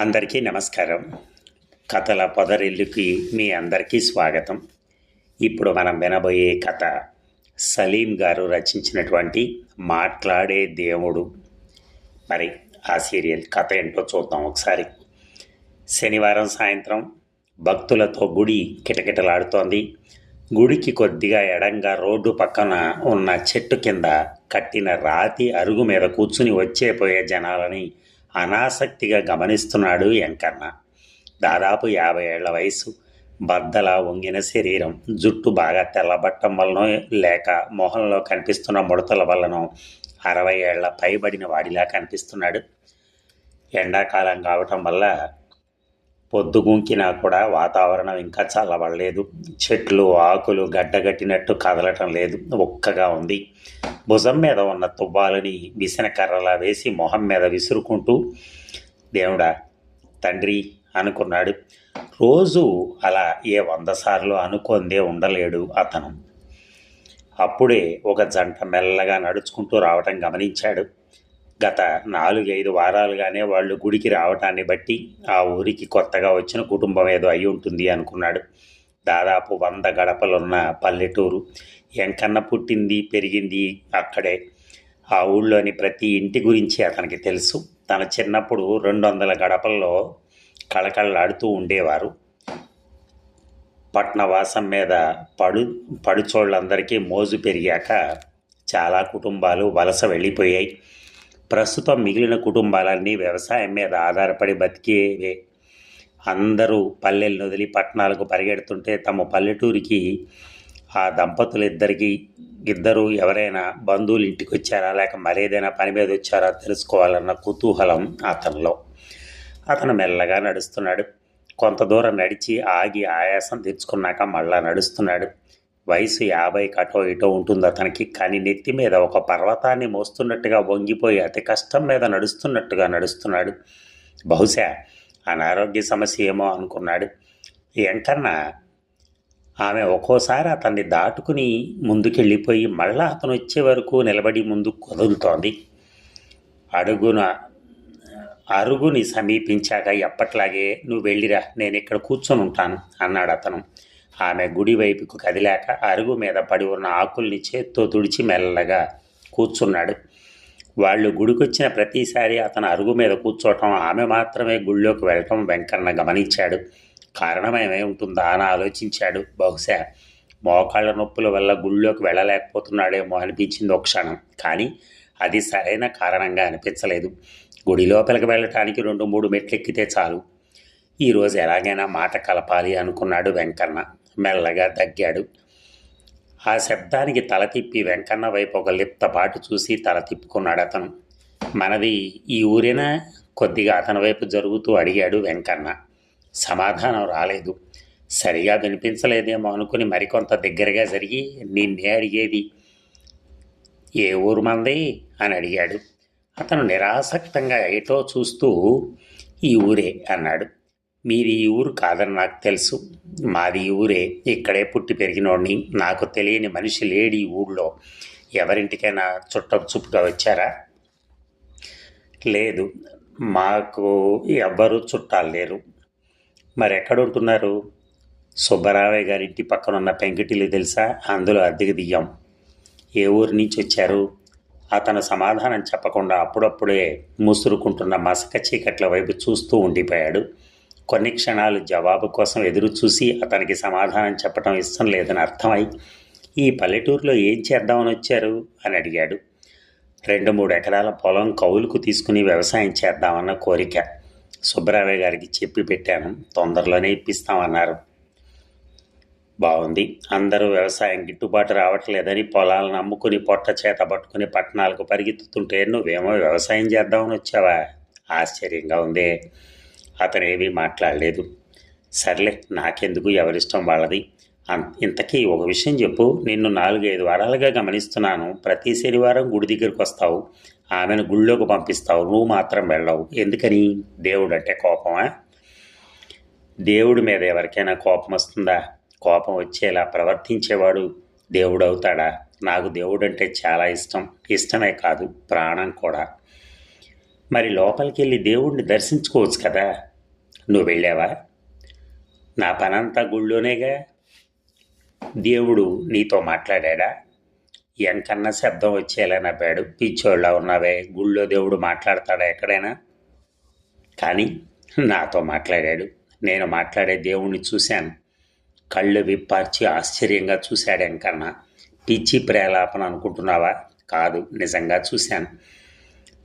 అందరికీ నమస్కారం. కథల పొదరిల్లుకి మీ అందరికీ స్వాగతం. ఇప్పుడు మనం వినబోయే కథ సలీం గారు రచించినటువంటి మాట్లాడే దేవుడు. మరి ఆ సీరియల్ కథ ఏంటో చూద్దాం ఒకసారి. శనివారం సాయంత్రం భక్తులతో గుడి కిటకిటలాడుతోంది. గుడికి కొద్దిగా ఎడంగా రోడ్డు పక్కన ఉన్న చెట్టు కింద కట్టిన రాతి అరుగు మీద కూర్చుని వచ్చేపోయే జనాలని అనాసక్తిగా గమనిస్తున్నాడు వెంకన్న దాదాపు యాభై ఏళ్ళ వయసు బద్దల వంగిన శరీరం. జుట్టు బాగా తెల్లబట్టం వలన లేక మొహంలో కనిపిస్తున్న ముడతల వలనో అరవై ఏళ్ళ పైబడిన వాడిలా కనిపిస్తున్నాడు. ఎండాకాలం కావటం వల్ల పొద్దుగుంకినా కూడా వాతావరణం ఇంకా చల్లబడలేదు. చెట్లు ఆకులు గడ్డగట్టినట్టు కదలటం లేదు. ఒక్కగా ఉంది. భుజం మీద ఉన్న తువ్వాలని విసిన కర్రలా వేసి మొహం మీద విసురుకుంటూ దేవుడా తండ్రి అనుకున్నాడు. రోజు అలా ఏ వంద సార్లు అనుకుందే ఉండలేడు అతను. అప్పుడే ఒక జంట మెల్లగా నడుచుకుంటూ రావటం గమనించాడు. గత నాలుగైదు వారాలుగానే వాళ్ళు గుడికి రావటాన్ని బట్టి ఆ ఊరికి కొత్తగా వచ్చిన కుటుంబం ఏదో అయి ఉంటుంది అనుకున్నాడు. దాదాపు వంద గడపలున్న పల్లెటూరు. ఎంకన్న పుట్టింది పెరిగింది అక్కడే. ఆ ఊళ్ళోని ప్రతి ఇంటి గురించి అతనికి తెలుసు. తన చిన్నప్పుడు రెండు వందల గడపల్లో కళకళలాడుతూ ఉండేవారు. పట్నవాసం మీద పడు పడుచోళ్ళందరికీ మోజు పెరిగాక చాలా కుటుంబాలు వలస వెళ్ళిపోయాయి. ప్రస్తుతం మిగిలిన కుటుంబాలన్నీ వ్యవసాయం మీద ఆధారపడి బతికేవే. అందరూ పల్లెలను వదిలి పట్టణాలకు పరిగెడుతుంటే తమ పల్లెటూరికి ఆ దంపతులు ఇద్దరికి ఇద్దరు ఎవరైనా బంధువులు ఇంటికి వచ్చారా లేక మరేదైనా పని మీద వచ్చారా? తెలుసుకోవాలన్న కుతూహలం అతనిలో. అతను మెల్లగా నడుస్తున్నాడు. కొంత దూరం నడిచి ఆగి ఆయాసం తెచ్చుకున్నాక మళ్ళా నడుస్తున్నాడు. వయసు యాభై కటో ఇటో ఉంటుంది అతనికి. కానీ నెత్తి మీద ఒక పర్వతాన్ని మోస్తున్నట్టుగా వంగిపోయి అతి కష్టం మీద నడుస్తున్నట్టుగా నడుస్తున్నాడు. బహుశా అనారోగ్య సమస్య ఏమో అనుకున్నాడు. వెంకన్న ఆమె ఒక్కోసారి అతన్ని దాటుకుని ముందుకెళ్ళిపోయి మళ్ళా అతను వచ్చే వరకు నిలబడి ముందు కదులుతోంది. అడుగున అరుగుని సమీపించాక ఎప్పట్లాగే నువ్వు వెళ్ళిరా నేను ఇక్కడ కూర్చొని ఉంటాను అన్నాడు అతను ఆమె గుడి వైపుకు కదిలాక అరుగు మీద పడి ఉన్న ఆకుల్ని చేత్తో తుడిచి మెల్లగా కూర్చున్నాడు. వాళ్ళు గుడికొచ్చిన ప్రతిసారి అతను అరుగు మీద కూర్చోవటం ఆమె మాత్రమే గుళ్ళోకి వెళ్ళటం వెంకన్న గమనించాడు. కారణమేమై ఉంటుందా అని ఆలోచించాడు. బహుశా మోకాళ్ళ నొప్పుల వల్ల గుళ్ళోకి వెళ్ళలేకపోతున్నాడేమో అనిపించింది ఒక క్షణం. కానీ అది సరైన కారణంగా అనిపించలేదు. గుడి లోపలికి వెళ్ళటానికి రెండు మూడు మెట్లెక్కితే చాలు. ఈరోజు ఎలాగైనా మాట కలపాలి అనుకున్నాడు వెంకన్న. మెల్లగా తగ్గాడు. ఆ శబ్దానికి తల తిప్పి వెంకన్న వైపు ఒక లిప్తపాటు చూసి తల తిప్పుకున్నాడు అతను. మనది ఈ ఊరేనా? కొద్దిగా అతని వైపు జరుగుతూ అడిగాడు వెంకన్న. సమాధానం రాలేదు. సరిగా వినిపించలేదేమో అనుకుని మరికొంత దగ్గరగా జరిగి నిన్నే అడిగేది. ఏ ఊరు మంది? అని అడిగాడు. అతను నిరాసక్తంగా ఎటో చూస్తూ ఈ ఊరే అన్నాడు. మీది ఈ ఊరు కాదని నాకు తెలుసు. మాది ఈ ఊరే. ఇక్కడే పుట్టి పెరిగినోడిని. నాకు తెలియని మనిషి లేడీ ఈ ఊళ్ళో. ఎవరింటికైనా చుట్టం చుట్టుగా వచ్చారా? లేదు. మాకు ఎవ్వరూ చుట్టాలు లేరు. మరి ఎక్కడుంటున్నారు సుబ్బరామయ్య గారి ఇంటి పక్కన ఉన్న పెంకిటిల్లు తెలుసా? అందులో అద్దెకి దియ్యం ఏ ఊరి నుంచి వచ్చారు? అతను సమాధానం చెప్పకుండా అప్పుడప్పుడే ముసురుకుంటున్న మసక చీకట్ల వైపు చూస్తూ ఉండిపోయాడు. కొన్ని క్షణాలు జవాబు కోసం ఎదురు చూసి అతనికి సమాధానం చెప్పటం ఇష్టం లేదని అర్థమై ఈ పల్లెటూరులో ఏం చేద్దామని వచ్చారు? అని అడిగాడు. రెండు మూడు ఎకరాల పొలం కౌలుకు తీసుకుని వ్యవసాయం చేద్దామన్న కోరిక. సుబ్బరామయ్య గారికి చెప్పి పెట్టాను. తొందరలోనే ఇప్పిస్తామన్నారు. బాగుంది అందరూ వ్యవసాయం గిట్టుబాటు రావట్లేదని పొలాలను అమ్ముకుని పొట్ట చేత పట్టుకుని పట్టణాలకు పరిగెత్తుతుంటే నువ్వేమో వ్యవసాయం చేద్దామని వచ్చావా? ఆశ్చర్యంగా ఉందే. అతనేమీ మాట్లాడలేదు. సర్లే నాకెందుకు ఎవరిష్టం వాళ్ళది? అన్- ఇంతకీ ఒక విషయం చెప్పు. నిన్ను నాలుగైదు వారాలుగా గమనిస్తున్నాను. ప్రతి శనివారం గుడి దగ్గరికి వస్తావు ఆమెను గుళ్ళోకి పంపిస్తావు. నువ్వు మాత్రం వెళ్ళవు. ఎందుకని? దేవుడు అంటే కోపమా? దేవుడి మీద ఎవరికైనా కోపం వస్తుందా? కోపం వచ్చేలా ప్రవర్తించేవాడు దేవుడు అవుతాడా నాకు దేవుడు అంటే చాలా ఇష్టం. ఇష్టమే కాదు ప్రాణం కూడా. మరి లోపలికి వెళ్ళి దేవుడిని దర్శించుకోవచ్చు కదా? నువ్వు వెళ్ళావా? నా పనంతా గుళ్ళోనేగా. దేవుడు నీతో మాట్లాడా ఎంకన్నా శబ్దం వచ్చేలా నవ్వాడు. పిచ్చోళ్ళ ఉన్నావే గుళ్ళో దేవుడు మాట్లాడతాడా ఎక్కడైనా? కానీ నాతో మాట్లాడాడు. నేను మాట్లాడే దేవుణ్ణి చూశాను. కళ్ళు విప్పార్చి ఆశ్చర్యంగా చూశాడు ఎంకన్నా. పిచ్చి ప్రేలాపన అనుకుంటున్నావా? కాదు నిజంగా చూశాను.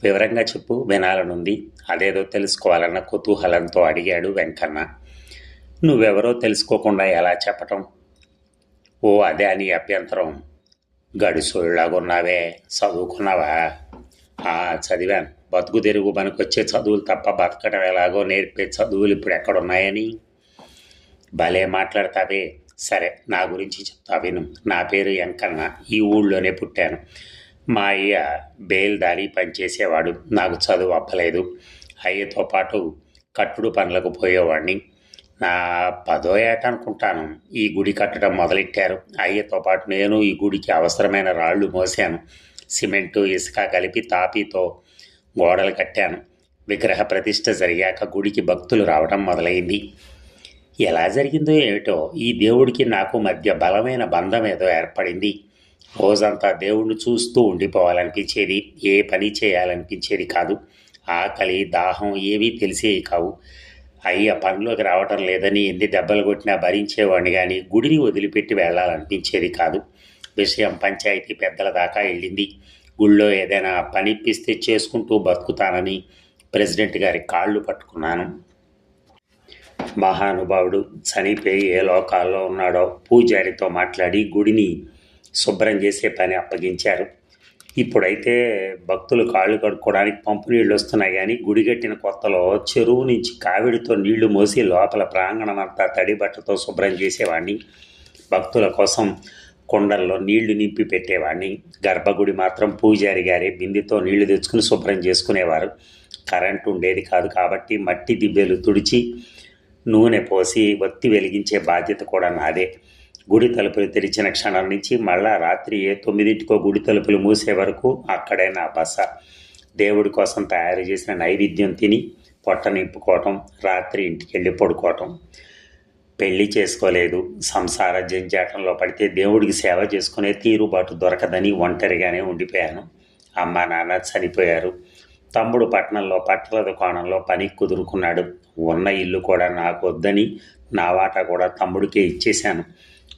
వివరంగా చెప్పు వినాలనుంది. అదేదో తెలుసుకోవాలన్న కుతూహలంతో అడిగాడు వెంకన్న. నువ్వెవరో తెలుసుకోకుండా ఎలా చెప్పటం? ఓ అదే అని అభ్యంతరం. గడుసోళ్ళలాగున్నావే చదువుకున్నావా? "ఆ, చదివాను. బతుకు తెరుగు పనికొచ్చే చదువులు తప్ప బతకడం ఎలాగో నేర్పే చదువులు ఇప్పుడు ఎక్కడున్నాయని? భలే మాట్లాడతావే. సరే నా గురించి చెప్తా విను. నా పేరు వెంకన్న. ఈ ఊళ్ళోనే పుట్టాను. మా అయ్య బేల్దారి పనిచేసేవాడు నాకు చదువు అప్పలేదు. అయ్యతో పాటు కట్టుడు పనులకు పోయేవాడిని నా పదో ఏట అనుకుంటాను. ఈ గుడి కట్టడం మొదలెట్టారు. అయ్యతో పాటు నేను ఈ గుడికి అవసరమైన రాళ్ళు మోసాను. సిమెంటు ఇసుక కలిపి తాపీతో గోడలు కట్టాను. విగ్రహ ప్రతిష్ఠ జరిగాక గుడికి భక్తులు రావడం మొదలైంది. ఎలా జరిగిందో ఏమిటో ఈ దేవుడికి నాకు మధ్య బలమైన బంధం ఏదో ఏర్పడింది. రోజంతా దేవుణ్ణి చూస్తూ ఉండిపోవాలనిపించేది ఏ పని చేయాలనిపించేది కాదు. ఆకలి దాహం ఏవీ తెలిసేవి కావు. అయ్య పనిలోకి రావటం లేదని ఎన్ని దెబ్బలు కొట్టినా భరించేవాడిని కానీ గుడిని వదిలిపెట్టి వెళ్ళాలనిపించేది కాదు. విషయం పంచాయతీ పెద్దల దాకా వెళ్ళింది. గుళ్ళో ఏదైనా పని ఇప్పిస్తే చేసుకుంటూ బతుకుతానని ప్రెసిడెంట్ గారి కాళ్ళు పట్టుకున్నాను. మహానుభావుడు చనిపోయి ఏ లోకాల్లో ఉన్నాడో పూజారితో మాట్లాడి గుడిని శుభ్రం చేసే పని అప్పగించారు. ఇప్పుడైతే భక్తులు కాళ్ళు కడుక్కోవడానికి పంపు నీళ్ళు వస్తున్నాయి కానీ గుడి కట్టిన కొత్తలో చెరువు నుంచి కావిడితో నీళ్ళు మోసి లోపల ప్రాంగణం అంతా తడి బట్టతో శుభ్రం చేసేవాడిని భక్తుల కోసం కుండల్లో నీళ్ళు నింపి పెట్టేవాడిని గర్భగుడి మాత్రం పూజారి గారే బిందెతో నీళ్ళు తెచ్చుకుని శుభ్రం చేసుకునేవారు. కరెంటు ఉండేది కాదు కాబట్టి మట్టి దిబ్బెలు తుడిచి నూనె పోసి ఒత్తి వెలిగించే బాధ్యత కూడా నాదే. గుడి తలుపులు తెరిచిన క్షణం నుంచి మళ్ళా రాత్రి ఏ తొమ్మిదింటికో గుడి తలుపులు మూసే వరకు అక్కడే నా బస. దేవుడి కోసం తయారు చేసిన నైవేద్యం తిని పొట్ట నింపుకోవటం రాత్రి ఇంటికి వెళ్ళి పడుకోవటం. పెళ్ళి చేసుకోలేదు. సంసార జంజాటంలో పడితే దేవుడికి సేవ చేసుకునే తీరుబాటు దొరకదని ఒంటరిగానే ఉండిపోయాను. అమ్మ నాన్న చనిపోయారు. తమ్ముడు పట్టణంలో పట్టల దుకాణంలో పని కుదురుకున్నాడు. ఉన్న ఇల్లు కూడా నాకు వద్దని నా వాటా కూడా తమ్ముడికే ఇచ్చేశాను.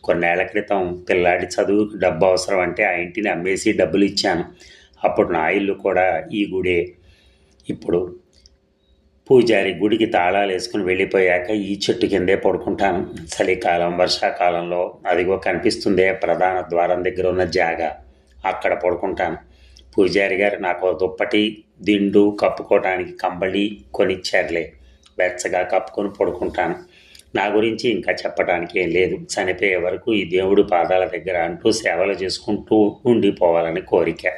కొన్నేళ్ళ క్రితం పిల్లాడి చదువుకి డబ్బు అవసరం అంటే ఆ ఇంటిని అమ్మేసి డబ్బులు ఇచ్చాను. అప్పుడు నా ఇల్లు కూడా ఈ గుడే. ఇప్పుడు పూజారి గుడికి తాళాలు వేసుకుని వెళ్ళిపోయాక ఈ చెట్టు కిందే పడుకుంటాను. చలికాలం వర్షాకాలంలో అదిగో కనిపిస్తుందే ప్రధాన ద్వారం దగ్గర ఉన్న జాగా. అక్కడ పడుకుంటాను. పూజారి గారు నాకు దుప్పటి దిండు కప్పుకోవడానికి కంబళి కొనిచ్చారులే. వెచ్చగా కప్పుకొని పడుకుంటాను. నా గురించి ఇంకా చెప్పడానికి ఏం లేదు. చనిపోయే వరకు ఈ దేవుడు పాదాల దగ్గర అంటూ సేవలు చేసుకుంటూ ఉండిపోవాలని కోరిక.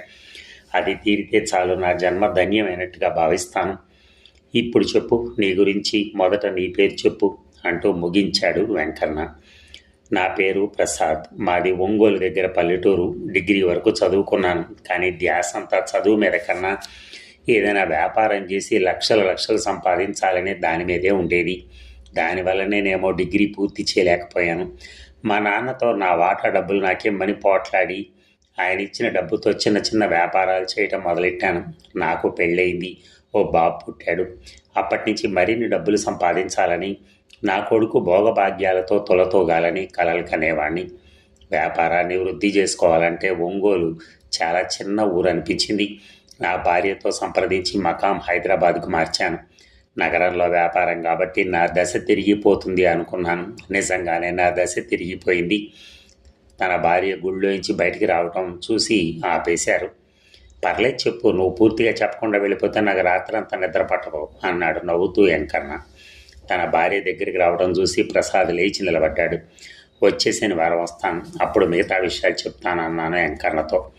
అది తీరితే చాలు నా జన్మ ధన్యమైనట్టుగా భావిస్తాను. ఇప్పుడు చెప్పు నీ గురించి మొదట నీ పేరు చెప్పు అంటూ ముగించాడు వెంకన్న. నా పేరు ప్రసాద్. మాది ఒంగోలు దగ్గర పల్లెటూరు. డిగ్రీ వరకు చదువుకున్నాను. కానీ ధ్యాస అంతా చదువు మీద కన్నా ఏదైనా వ్యాపారం చేసి లక్షల లక్షలు సంపాదించాలనే దాని మీదే ఉండేది. దానివల్ల నేనేమో డిగ్రీ పూర్తి చేయలేకపోయాను. మా నాన్నతో నా వాటా డబ్బులు నాకేమని పోట్లాడి ఆయన ఇచ్చిన డబ్బుతో చిన్న చిన్న వ్యాపారాలు చేయటం మొదలెట్టాను. నాకు పెళ్ళయింది. ఓ బాబు పుట్టాడు. అప్పటి నుంచి మరిన్ని డబ్బులు సంపాదించాలని నా కొడుకు భోగభాగ్యాలతో తొలతోగాలని కలలు కనేవాడిని వ్యాపారాన్ని వృద్ధి చేసుకోవాలంటే ఒంగోలు చాలా చిన్న ఊరు అనిపించింది నా భార్యతో సంప్రదించి మకాం హైదరాబాద్కు మార్చాను. నగరంలో వ్యాపారం కాబట్టి నా దశ తిరిగిపోతుంది అనుకున్నాను. నిజంగానే నా దశ తిరిగిపోయింది. తన భార్య గుళ్ళోంచి బయటికి రావటం చూసి ఆపేశారు. పర్లేదు చెప్పు నువ్వు పూర్తిగా చెప్పకుండా వెళ్ళిపోతే నాకు రాత్రంతా నిద్ర పట్టదు అన్నాడు నవ్వుతూ వెంకన్న. తన భార్య దగ్గరికి రావడం చూసి ప్రసాద్ లేచి నిలబడ్డాడు. వచ్చే శనివారం వస్తాను. అప్పుడు మిగతా విషయాలు చెప్తాను అన్నాను వెంకన్నతో.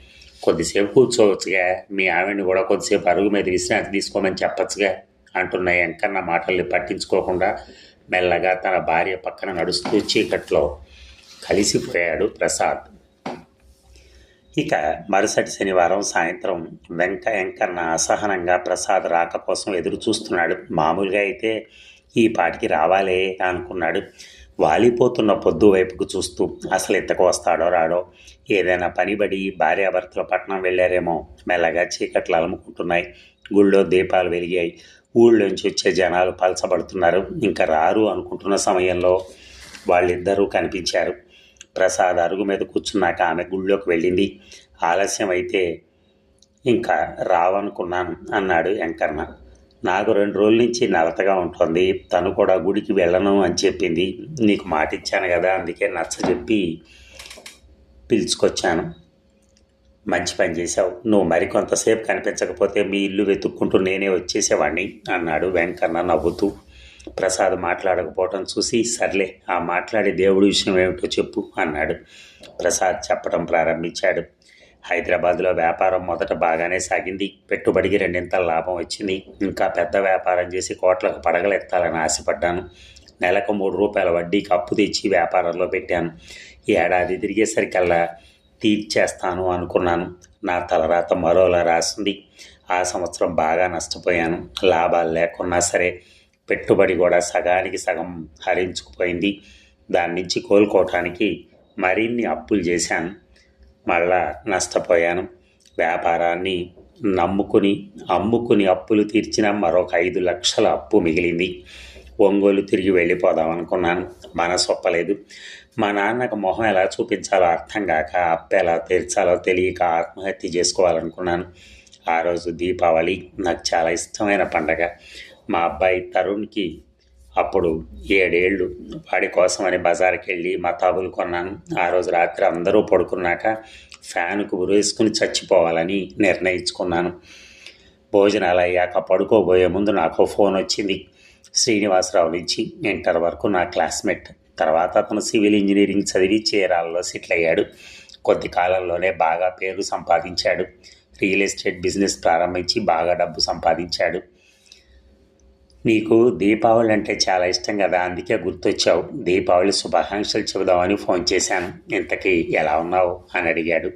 కొద్దిసేపు కూర్చోవచ్చుగా. మీ ఆవిడని కూడా కొద్దిసేపు అరుగు మీద విశ్రాంతి తీసుకోమని చెప్పచ్చుగా. అంటున్న వెంకన్న మాటల్ని పట్టించుకోకుండా మెల్లగా తన భార్య పక్కన నడుస్తూ చీకట్లో కలిసిపోయాడు ప్రసాద్. ఇక మరుసటి శనివారం సాయంత్రం వెంక వెంకన్న అసహనంగా ప్రసాద్ రాక కోసం ఎదురు చూస్తున్నాడు మామూలుగా అయితే ఈ పాటికి రావాలే అనుకున్నాడు. వాలిపోతున్న పొద్దు వైపుకు చూస్తూ అసలు ఎత్తకు వస్తాడో రాడో ఏదైనా పనిబడి భార్యాభర్తల పట్నం వెళ్ళారేమో మెల్లగా చీకట్లు అలముకుంటున్నాయి. గుళ్ళో దీపాలు వెలిగాయి. ఊళ్ళోంచి వచ్చే జనాలు పలసబడుతున్నారు. ఇంకా రారు అనుకుంటున్న సమయంలో వాళ్ళిద్దరూ కనిపించారు. ప్రసాద్ అరుగు మీద కూర్చున్నాక ఆమె గుళ్ళోకి వెళ్ళింది. ఆలస్యం అయితే ఇంకా రావనుకున్నాను అన్నాడు వెంకన్న నాకు రెండు రోజుల నుంచి నలతగా ఉంటుంది. తను కూడా గుడికి వెళ్ళను అని చెప్పింది. నీకు మాట ఇచ్చాను కదా అందుకే నచ్చ చెప్పి పిలుచుకొచ్చాను. మంచి పని చేశావు. నువ్వు మరికొంతసేపు కనిపించకపోతే మీ ఇల్లు వెతుక్కుంటూ నేనే వచ్చేసేవాడిని అన్నాడు వెంకన్న నవ్వుతూ. ప్రసాద్ మాట్లాడకపోవటం చూసి సర్లే ఆ మాట్లాడే దేవుడి విషయం ఏమిటో చెప్పు అన్నాడు. ప్రసాద్ చెప్పడం ప్రారంభించాడు. హైదరాబాద్లో వ్యాపారం మొదట బాగానే సాగింది. పెట్టుబడికి రెండింతల లాభం వచ్చింది. ఇంకా పెద్ద వ్యాపారం చేసి కోట్లకు పడగలెత్తాలని ఆశపడ్డాను. నెలకు మూడు రూపాయల వడ్డీకి అప్పు తెచ్చి వ్యాపారంలో పెట్టాను. ఏడాది తిరిగేసరికల్లా తీర్చేస్తాను అనుకున్నాను. నా తలరాత మరోలా రాసింది. ఆ సంవత్సరం బాగా నష్టపోయాను. లాభాలు లేకున్నా సరే పెట్టుబడి కూడా సగానికి సగం హరించుకుపోయింది. దాని నుంచి కోలుకోవటానికి మరిన్ని అప్పులు చేశాను. మళ్ళా నష్టపోయాను. వ్యాపారాన్ని నమ్ముకుని అమ్ముకుని అప్పులు తీర్చిన మరొక ఐదు లక్షల అప్పు మిగిలింది. ఒంగోలు తిరిగి వెళ్ళిపోదాం అనుకున్నాను. మనసు ఒప్పలేదు మా నాన్నకు మొహం ఎలా చూపించాలో అర్థం కాక అప్పు ఎలా తీర్చాలో తెలియక ఆత్మహత్య చేసుకోవాలనుకున్నాను. ఆ రోజు దీపావళి నాకు చాలా ఇష్టమైన పండగ. మా అబ్బాయి తరుణ్కి అప్పుడు ఏడేళ్ళు. వాడి కోసమని బజార్కి వెళ్ళి మతాబులు కొన్నాను. ఆ రోజు రాత్రి అందరూ పడుకున్నాక ఫ్యాన్కు ఉరేసుకుని చచ్చిపోవాలని నిర్ణయించుకున్నాను. భోజనాలు అయ్యాక పడుకోబోయే ముందు నాకు ఫోన్ వచ్చింది. శ్రీనివాసరావు నుంచి ఇంటర్ వరకు నా క్లాస్మేట్. తర్వాత అతను సివిల్ ఇంజనీరింగ్ చదివి చీరాలలో సెటిల్ అయ్యాడు. కొద్ది కాలంలోనే బాగా పేరు సంపాదించాడు. రియల్ ఎస్టేట్ బిజినెస్ ప్రారంభించి బాగా డబ్బు సంపాదించాడు. నీకు దీపావళి అంటే చాలా ఇష్టం కదా అందుకే గుర్తొచ్చావు. దీపావళి శుభాకాంక్షలు చెబుదామని ఫోన్ చేశాను. ఇంతకీ ఎలా ఉన్నావు? అని అడిగాడు.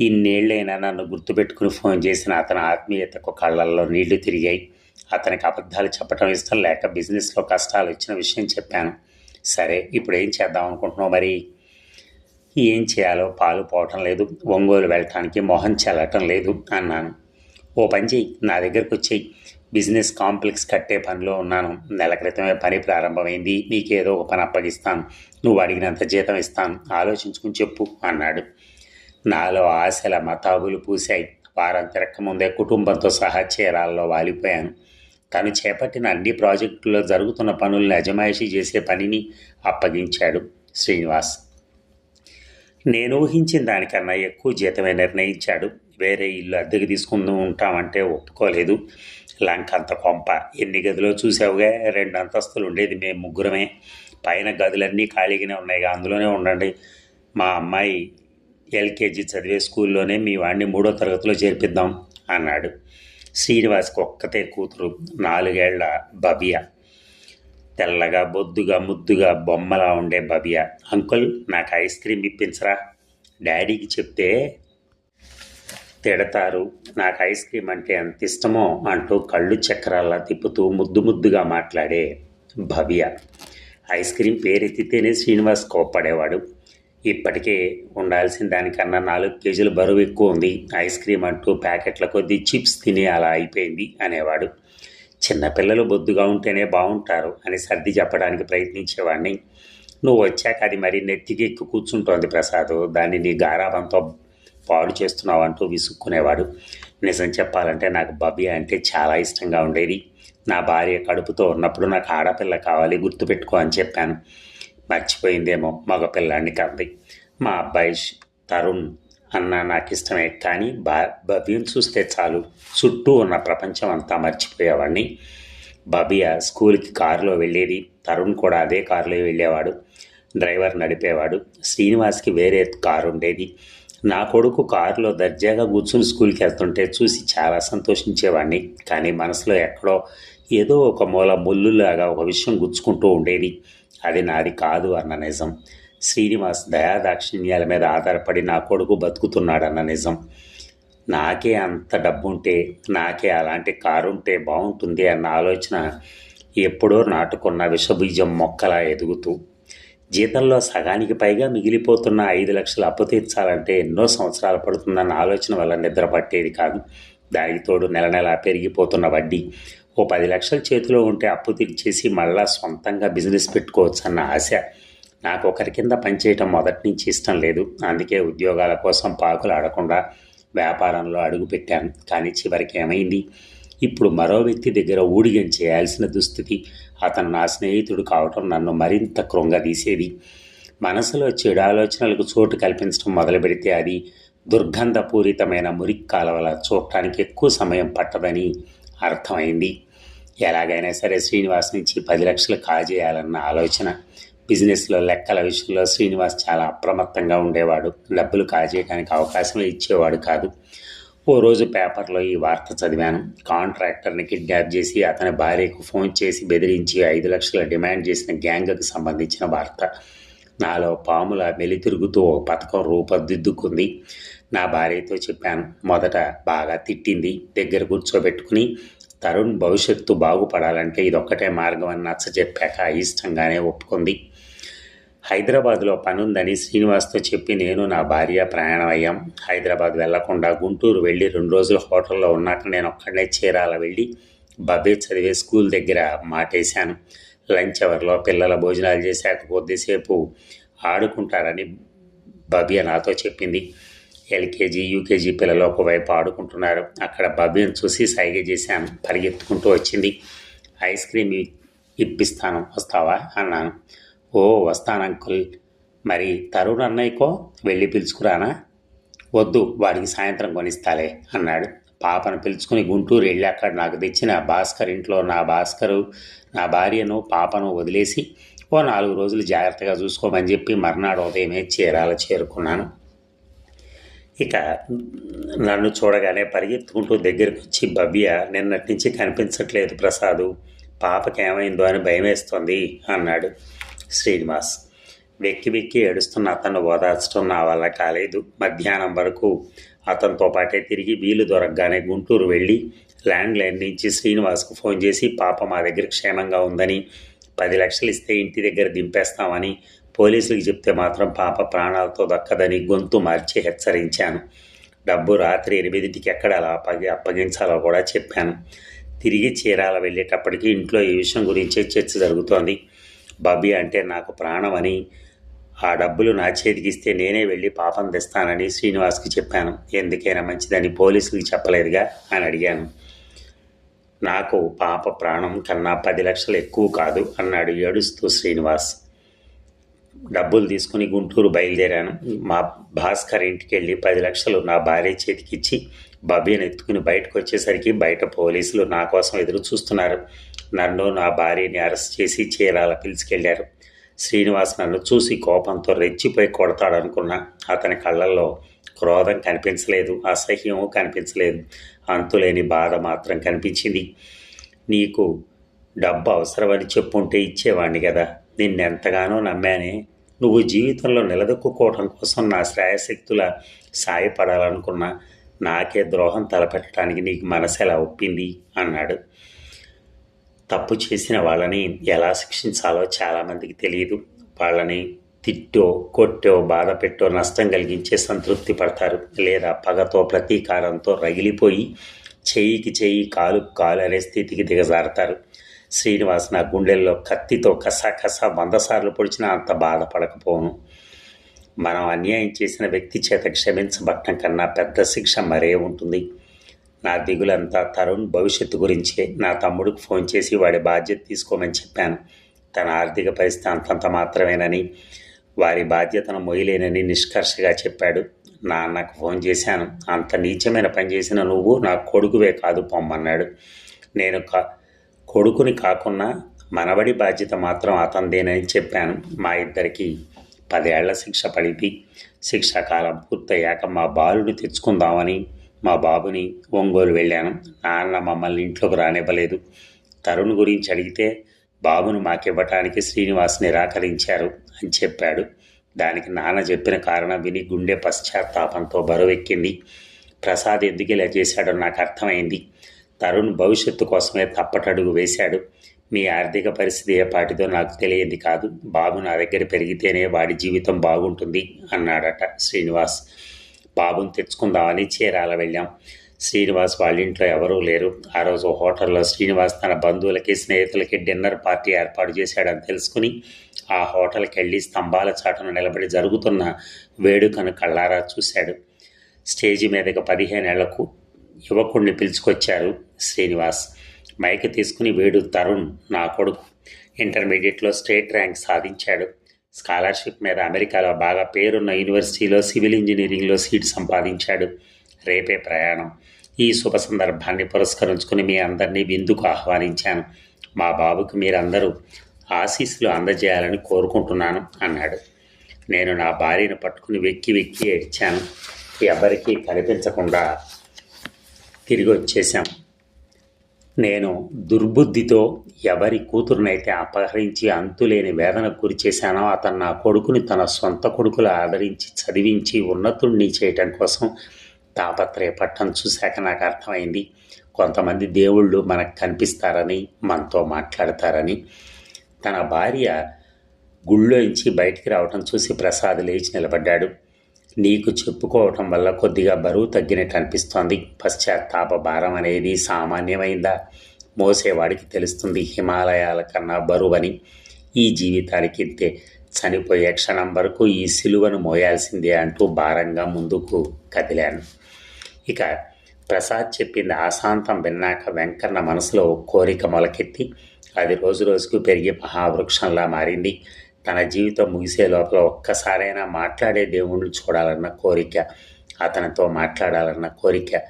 ఇన్నేళ్ళైనా నన్ను గుర్తుపెట్టుకుని ఫోన్ చేసిన అతని ఆత్మీయతకు కళ్ళల్లో నీళ్ళు తిరిగాయి. అతనికి అబద్ధాలు చెప్పటం ఇష్టం లేక బిజినెస్లో కష్టాలు వచ్చిన విషయం చెప్పాను. సరే ఇప్పుడు ఏం చేద్దాం అనుకుంటున్నావు మరి? ఏం చేయాలో పాలు పోవటం లేదు ఒంగోలు వెళ్ళటానికి మొహం చెల్లటం లేదు అన్నాను. ఓ పని చెయ్యి నా దగ్గరకు వచ్చేయి. బిజినెస్ కాంప్లెక్స్ కట్టే పనిలో ఉన్నాను. నెల క్రితమే పని ప్రారంభమైంది నీకేదో ఒక పని అప్పగిస్తాను. నువ్వు అడిగినంత జీతం ఇస్తాను. ఆలోచించుకుని చెప్పు అన్నాడు. నాలో ఆశల మతాబులు పూశాయి. వారం తిరక్క ముందే కుటుంబంతో సహా చీరాల్లో వాలిపోయాను. తను చేపట్టిన అన్ని ప్రాజెక్టుల్లో జరుగుతున్న పనులను అజమాయిషీ చేసే పనిని అప్పగించాడు శ్రీనివాస్. నేను ఊహించిన దానికన్నా ఎక్కువ జీతమే నిర్ణయించాడు. వేరే ఇల్లు అద్దెకి తీసుకుందాం ఉంటామంటే ఒప్పుకోలేదు. లంక అంత కొంప. ఎన్ని గదిలో చూసావుగా? రెండు అంతస్తులు ఉండేది మేము ముగ్గురమే. పైన గదులన్నీ ఖాళీగానే ఉన్నాయి. అందులోనే ఉండండి. మా అమ్మాయి ఎల్కేజీ చదివే స్కూల్లోనే మీ వాడిని మూడో తరగతిలో చేర్పిద్దాం అన్నాడు. శ్రీనివాస్కి ఒక్కతే కూతురు నాలుగేళ్ళ భవ్య తెల్లగా బొద్దుగా ముద్దుగా బొమ్మలా ఉండే భవ్య అంకుల్ నాకు ఐస్ క్రీమ్ ఇప్పించరా? డాడీకి చెప్తే తిడతారు. నాకు ఐస్ క్రీమ్ అంటే ఎంత ఇష్టమో అంటూ కళ్ళు చక్రాల్లా తిప్పుతూ ముద్దు ముద్దుగా మాట్లాడే భవ్య ఐస్ క్రీమ్ పేరెత్తితేనే శ్రీనివాస్ కోప్పడేవాడు. ఇప్పటికే ఉండాల్సిన దానికన్నా నాలుగు కేజీలు బరువు ఎక్కువ ఉంది. ఐస్ క్రీమ్ అంటూ ప్యాకెట్ల కొద్దీ చిప్స్ తిని అలా అయిపోయింది అనేవాడు. చిన్నపిల్లలు బొద్దుగా ఉంటేనే బాగుంటారు అని సర్ది చెప్పడానికి ప్రయత్నించేవాడిని నువ్వు వచ్చాక అది మరి నెత్తికి ఎక్కి కూర్చుంటోంది ప్రసాద్. దాన్ని నీ గారాబంతో పాడు చేస్తున్నావు అంటూ విసుక్కునేవాడు. నిజం చెప్పాలంటే నాకు బబ్బీ అంటే చాలా ఇష్టంగా ఉండేది. నా భార్య కడుపుతో ఉన్నప్పుడు నాకు ఆడపిల్ల కావాలి గుర్తుపెట్టుకో అని చెప్పాను. మర్చిపోయిందేమో మగ పిల్లాన్ని కంది. మా అబ్బాయి తరుణ్ అన్న నాకు ఇష్టమే కానీ బా భవ్యం చూస్తే చాలు. చుట్టూ ఉన్న ప్రపంచం అంతా మర్చిపోయేవాడిని బబియ స్కూల్కి కారులో వెళ్ళేది. తరుణ్ కూడా అదే కారులో వెళ్ళేవాడు. డ్రైవర్ నడిపేవాడు. శ్రీనివాస్కి వేరే కారు ఉండేది. నా కొడుకు కారులో దర్జాగా కూర్చుని స్కూల్కి వెళ్తుంటే చూసి చాలా సంతోషించేవాడిని కానీ మనసులో ఎక్కడో ఏదో ఒక మూల ముళ్ళులాగా ఒక విషయం గుచ్చుకుంటూ ఉండేది. అది నాది కాదు అన్న నిజం. శ్రీనివాస్ దయాదాక్షిణ్యాల మీద ఆధారపడి నా కొడుకు బతుకుతున్నాడన్న నిజం. నాకే అంత డబ్బు ఉంటే నాకే అలాంటి కారు ఉంటే బాగుంటుంది అన్న ఆలోచన ఎప్పుడో నాటుకున్న విషబీజం మొక్కలా ఎదుగుతూ. జీతంలో సగానికి పైగా మిగిలిపోతున్న ఐదు లక్షలు అప్పు తీర్చాలంటే ఎన్నో సంవత్సరాలు పడుతుందన్న ఆలోచన వల్ల నిద్ర పట్టేది కాదు. దానికి తోడు నెల నెల పెరిగిపోతున్న వడ్డీ. ఓ పది లక్షలు చేతిలో ఉంటే అప్పు తీర్చేసి మళ్ళా సొంతంగా బిజినెస్ పెట్టుకోవచ్చు అన్న ఆశ. నాకు ఒకరి కింద పనిచేయటం మొదటి నుంచి ఇష్టం లేదు. అందుకే ఉద్యోగాల కోసం పాకులు ఆడకుండా వ్యాపారంలో అడుగు పెట్టాను. కానీ చివరికి ఏమైంది? ఇప్పుడు మరో వ్యక్తి దగ్గర ఊడిగం చేయాల్సిన దుస్థితి. అతను నా స్నేహితుడు కావటం నన్ను మరింత కృంగదీసేది. మనసులో చెడు ఆలోచనలకు చోటు కల్పించడం మొదలు పెడితే అది దుర్గంధపూరితమైన మురికి కాలవల చూడటానికి ఎక్కువ సమయం పట్టదని అర్థమైంది. ఎలాగైనా సరే శ్రీనివాస్ నుంచి పది లక్షలు కాజేయాలన్న ఆలోచన. బిజినెస్లో లెక్కల విషయంలో శ్రీనివాస్ చాలా అప్రమత్తంగా ఉండేవాడు. డబ్బులు కాజేయడానికి అవకాశం ఇచ్చేవాడు కాదు. ఓ రోజు పేపర్లో ఈ వార్త చదివాను. కాంట్రాక్టర్ని కిడ్నాప్ చేసి అతని భార్యకు ఫోన్ చేసి బెదిరించి ఐదు లక్షల డిమాండ్ చేసిన గ్యాంగ్కు సంబంధించిన వార్త. నాలో పాముల మెలితిరుగుతూ ఓ పథకం రూపదిద్దుకుంది నా భార్యతో చెప్పాను. మొదట బాగా తిట్టింది. దగ్గర కూర్చోబెట్టుకుని తరుణ్ భవిష్యత్తు బాగుపడాలంటే ఇదొక్కటే మార్గం అని నచ్చ చెప్పాక ఇష్టంగానే ఒప్పుకుంది. హైదరాబాద్లో పనుందని శ్రీనివాస్తో చెప్పి నేను నా భార్య ప్రయాణం అయ్యాం హైదరాబాద్ వెళ్ళకుండా గుంటూరు వెళ్ళి రెండు రోజులు హోటల్లో ఉన్నాక నేను ఒక్కడనే చీరాల వెళ్ళి బబ్బే చదివే స్కూల్ దగ్గర మాటేశాను. లంచ్ అవర్లో పిల్లల భోజనాలు చేశాక కొద్దిసేపు ఆడుకుంటారని బబ్య నాతో చెప్పింది. ఎల్కేజీ యూకేజీ పిల్లలు ఒకవైపు ఆడుకుంటున్నారు. అక్కడ బబ్బీని చూసి సైగ చేశాను. పరిగెత్తుకుంటూ వచ్చింది. ఐస్ క్రీమ్ ఇప్పిస్తాను. వస్తావా? అన్నాను. ఓ వస్తాను అంకుల్. మరి తరుణ్ అన్నయ్యకో వెళ్ళి పిలుచుకురానా? వద్దు వాడికి సాయంత్రం కొనిస్తాలే అన్నాడు. పాపను పిలుచుకుని గుంటూరు వెళ్ళి అక్కడ నాకు తెచ్చిన భాస్కర్ ఇంట్లో నా భాస్కరు నా భార్యను పాపను వదిలేసి ఓ నాలుగు రోజులు జాగ్రత్తగా చూసుకోమని చెప్పి మర్నాడు ఉదయమే చీరాల చేరుకున్నాను. ఇక నన్ను చూడగానే పరిగెత్తుకుంటూ దగ్గరికి వచ్చి భవ్య నిన్నటి నుంచి కనిపించట్లేదు ప్రసాదు. పాపకి ఏమైందో అని భయమేస్తోంది అన్నాడు శ్రీనివాస్. వెక్కి వెక్కి ఏడుస్తున్న అతను ఓదార్చడం నా వల్ల కాలేదు. మధ్యాహ్నం వరకు అతనితో పాటే తిరిగి వీలు దొరకగానే గుంటూరు వెళ్ళి ల్యాండ్లైన్ నుంచి శ్రీనివాస్కు ఫోన్ చేసి పాప మా దగ్గర క్షేమంగా ఉందని పది లక్షలు ఇస్తే ఇంటి దగ్గర దింపేస్తామని పోలీసులకు చెప్తే మాత్రం పాప ప్రాణాలతో దక్కదని గొంతు మార్చి హెచ్చరించాను. డబ్బు రాత్రి ఎనిమిదింటికి ఎక్కడ అలా అప్పగి అప్పగించాలో కూడా చెప్పాను. తిరిగి చీరాల వెళ్ళేటప్పటికి ఇంట్లో ఈ విషయం గురించే చర్చ జరుగుతోంది. బబ్బీ అంటే నాకు ప్రాణం అని ఆ డబ్బులు నా చేతికి ఇస్తే నేనే వెళ్ళి పాపం తెస్తానని శ్రీనివాస్కి చెప్పాను. ఎందుకైనా మంచిదని పోలీసులకి చెప్పలేదుగా అని అడిగాను. నాకు పాప ప్రాణం కన్నా పది లక్షలు ఎక్కువ కాదు అన్నాడు ఏడుస్తూ శ్రీనివాస్. డబ్బులు తీసుకుని గుంటూరు బయలుదేరాను. మా భాస్కర్ ఇంటికి వెళ్ళి పది లక్షలు నా భార్య చేతికి ఇచ్చి బబ్బీని ఎత్తుకుని బయటకు వచ్చేసరికి బయట పోలీసులు నా కోసం ఎదురు చూస్తున్నారు. నన్ను నా భార్యని అరెస్ట్ చేసి చీరాల పిలిచికెళ్ళారు శ్రీనివాస్ నన్ను చూసి కోపంతో రెచ్చిపోయి కొడతాడనుకున్నా అతని కళ్ళల్లో క్రోధం కనిపించలేదు అసహ్యము కనిపించలేదు. అంతులేని బాధ మాత్రం కనిపించింది. నీకు డబ్బు అవసరమని చెప్పుంటే ఇచ్చేవాడిని కదా. నిన్నెంతగానో నమ్మానే నువ్వు జీవితంలో నిలదొక్కుకోవడం కోసం నా శ్రేయశక్తుల సాయపడాలనుకున్నా నాకే ద్రోహం తలపెట్టడానికి నీకు మనసు ఎలా ఒప్పింది? అన్నాడు. తప్పు చేసిన వాళ్ళని ఎలా శిక్షించాలో చాలామందికి తెలియదు. వాళ్ళని తిట్టో కొట్టో బాధ పెట్టో నష్టం కలిగించే సంతృప్తి పడతారు. లేదా పగతో ప్రతీకారంతో రగిలిపోయి చెయ్యికి చెయ్యి కాలు కాలు అనే స్థితికి దిగజారుతారు. శ్రీనివాస్ నా గుండెల్లో కత్తితో కసా వంద సార్లు పొడిచినా అంత బాధపడకపోను మనం అన్యాయం చేసిన వ్యక్తి చేత క్షమించబట్టం కన్నా పెద్ద శిక్ష మరే ఉంటుంది? నా దిగులంతా తరుణ్ భవిష్యత్తు గురించే. నా తమ్ముడికి ఫోన్ చేసి వాడి బాధ్యత తీసుకోమని చెప్పాను. తన ఆర్థిక పరిస్థితి అంతంత మాత్రమేనని వారి బాధ్యతను మొయ్యలేనని నిష్కర్షగా చెప్పాడు. నాన్నకు ఫోన్ చేశాను. అంత నీచమైన పని చేసిన నువ్వు నా కొడుకువే కాదు పొమ్మన్నాడు. నేను కా కొడుకుని కాకున్నా మనవడి బాధ్యత మాత్రం అతందేనని చెప్పాను మా ఇద్దరికి. పదేళ్ళ శిక్ష పడిపి శిక్షాకాలం పూర్తయ్యాక మా బాలుడు తెచ్చుకుందామని మా బాబుని ఒంగోలు వెళ్ళాను. నాన్న మమ్మల్ని ఇంట్లోకి రానివ్వలేదు. తరుణ్ గురించి అడిగితే బాబును మాకివ్వటానికి శ్రీనివాస్ నిరాకరించారు అని చెప్పాడు. దానికి నాన్న చెప్పిన కారణం విని గుండె పశ్చాత్తాపంతో బరువెక్కింది. ప్రసాద్ ఎందుకు ఇలా చేశాడో నాకు అర్థమైంది. తరుణ్ భవిష్యత్తు కోసమే తప్పటడుగు వేశాడు. మీ ఆర్థిక పరిస్థితి ఏ పాటిదో నాకు తెలియంది కాదు. బాబు నా దగ్గర పెరిగితేనే వాడి జీవితం బాగుంటుంది అన్నాడట శ్రీనివాస్. బాబుని తెచ్చుకుందామని చీరాల వెళ్ళాం. శ్రీనివాస్ వాళ్ళ ఇంట్లో ఎవరూ లేరు. ఆ రోజు హోటల్లో శ్రీనివాస్ తన బంధువులకి స్నేహితులకి డిన్నర్ పార్టీ ఏర్పాటు చేశాడని తెలుసుకుని ఆ హోటల్కి వెళ్ళి స్తంభాల చాటున నిలబడి జరుగుతున్న వేడుకను కళ్ళారా చూశాడు. స్టేజి మీదకి పదిహేనేళ్ళకు యువకుడిని పిలుచుకొచ్చారు శ్రీనివాస్. మైక్ తీసుకుని వేడు తరుణ్ నా కొడుకు. ఇంటర్మీడియట్లో స్టేట్ ర్యాంక్ సాధించాడు. స్కాలర్షిప్ మీద అమెరికాలో బాగా పేరున్న యూనివర్సిటీలో సివిల్ ఇంజనీరింగ్లో సీట్ సంపాదించాడు. రేపే ప్రయాణం. ఈ శుభ సందర్భాన్ని పురస్కరించుకుని మీ అందరినీ విందుకు ఆహ్వానించాను. మా బాబుకి మీరందరూ ఆశీస్సులు అందజేయాలని కోరుకుంటున్నాను అన్నాడు. నేను నా భార్యను పట్టుకుని వెక్కి వెక్కి ఏడ్చాను. ఎవరికీ కనిపించకుండా తిరిగి వచ్చేశాం నేను దుర్బుద్ధితో ఎవరి కూతురునైతే అపహరించి అంతులేని వేదనకు గురి చేశానో అతను నా కొడుకుని తన సొంత కొడుకులు ఆదరించి చదివించి ఉన్నతుణ్ణి చేయటం కోసం తాపత్రయపట్టం చూశాక నాకు అర్థమైంది. కొంతమంది దేవుళ్ళు మనకు కనిపిస్తారని మనతో మాట్లాడతారని. తన భార్య గుళ్ళోంచి బయటికి రావటం చూసి ప్రసాద్ లేచి నిలబడ్డాడు. నీకు చెప్పుకోవటం వల్ల కొద్దిగా బరువు తగ్గినట్టు అనిపిస్తోంది. పశ్చాత్తాప భారం అనేది సామాన్యమైందా? మోసేవాడికి తెలుస్తుంది హిమాలయాల కన్నా బరువని. ఈ జీవితానికి ఇంతే. చనిపోయే క్షణం వరకు ఈ సిలువను మోయాల్సిందే అంటూ భారంగా ముందుకు కదిలాను. ఇక ప్రసాద్ చెప్పింది ఆశాంతం విన్నాక వెంకన్న మనసులో కోరిక మొలకెత్తి అది రోజు రోజుకు పెరిగి మహావృక్షంలా మారింది. తన జీవితం ముగిసే లోపల ఒక్కసారైనా మాట్లాడే దేవుణ్ణి చూడాలన్న కోరిక అతనితో మాట్లాడాలన్న కోరిక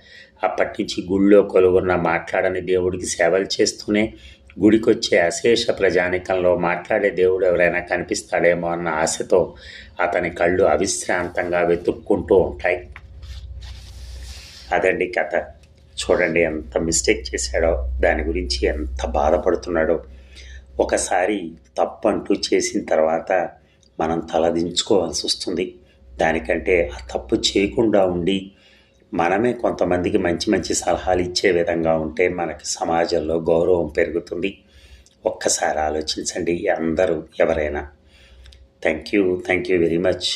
అప్పటి నుంచి గుళ్ళో కొలువున్న మాట్లాడని దేవుడికి సేవలు చేస్తూనే గుడికొచ్చే అశేష ప్రజానికంలో మాట్లాడే దేవుడు ఎవరైనా కనిపిస్తాడేమో అన్న ఆశతో అతని కళ్ళు అవిశ్రాంతంగా వెతుక్కుంటూ ఉంటాయి. అదండి కథ. చూడండి ఎంత మిస్టేక్ చేశాడో దాని గురించి ఎంత బాధపడుతున్నాడో. ఒకసారి తప్పు అంటూ చేసిన తర్వాత మనం తలదించుకోవాల్సి వస్తుంది. దానికంటే ఆ తప్పు చేయకుండా ఉండి మనమే కొంతమందికి మంచి మంచి సలహాలు ఇచ్చే విధంగా ఉంటే మనకి సమాజంలో గౌరవం పెరుగుతుంది. ఒక్కసారి ఆలోచించండి అందరూ ఎవరైనా. Thank you thank you very much.